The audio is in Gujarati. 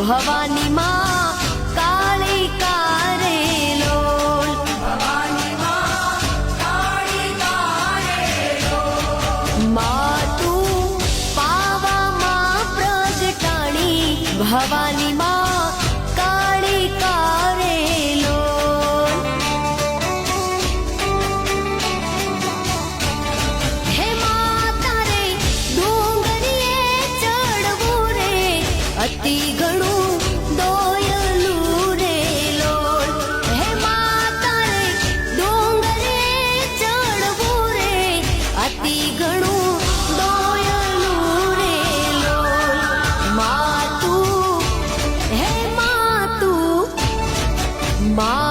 ભવાની માં કાળી કારે લોલ ભવાની માં કાળી કારે લોલ માતુ પાવામાં પ્રજટાણી ભવાની માં અતિ ઘણું દોયલું હે માતા રે ડોંગરે ચડવું રે. અતિ ઘણું દોયલું રે હે માતું, મા